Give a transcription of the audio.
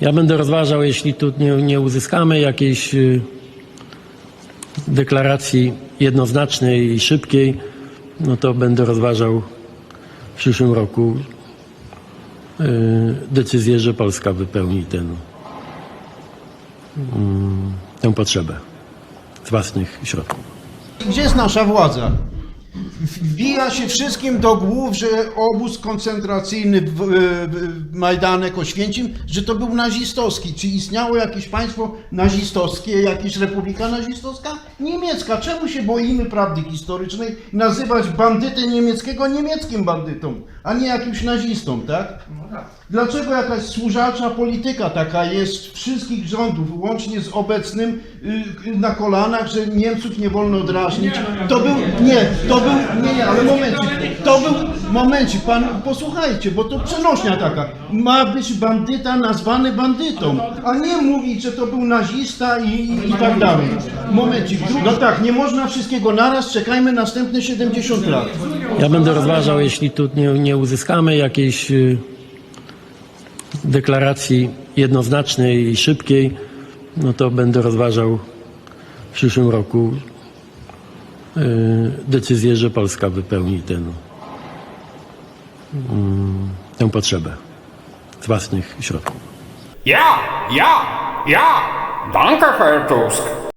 Ja będę rozważał, jeśli tu nie, nie uzyskamy jakiejś y, deklaracji jednoznacznej i szybkiej, no to będę rozważał w przyszłym roku y, decyzję, że Polska wypełni ten, mm, tę potrzebę z własnych środków. Gdzie jest nasza władza? Wbija się wszystkim do głów, że obóz koncentracyjny w, w, Majdanek Oświęcim, że to był nazistowski. Czy istniało jakieś państwo nazistowskie, jakaś republika nazistowska? Niemiecka. Czemu się boimy prawdy historycznej nazywać bandytę niemieckiego niemieckim bandytą, a nie jakimś nazistą, tak? Dlaczego jakaś służacza polityka taka jest wszystkich rządów, łącznie z obecnym y, na kolanach, że Niemców nie wolno drażnić? To był, nie, to był, nie, ale momencik, to był, momencik, pan, posłuchajcie, bo to przenośnia taka, ma być bandyta nazwany bandytą, a nie mówić, że to był nazista i, i, tak dalej. Momencik, no tak, nie można wszystkiego naraz, czekajmy następne 70 lat. Ja będę rozważał, jeśli tu nie, nie uzyskamy jakiejś y, deklaracji jednoznacznej i szybkiej, no to będę rozważał w przyszłym roku decyzję, że Polska wypełni ten, mm, tę potrzebę z własnych środków. Ja, ja, ja! Danke, Herr Tusk.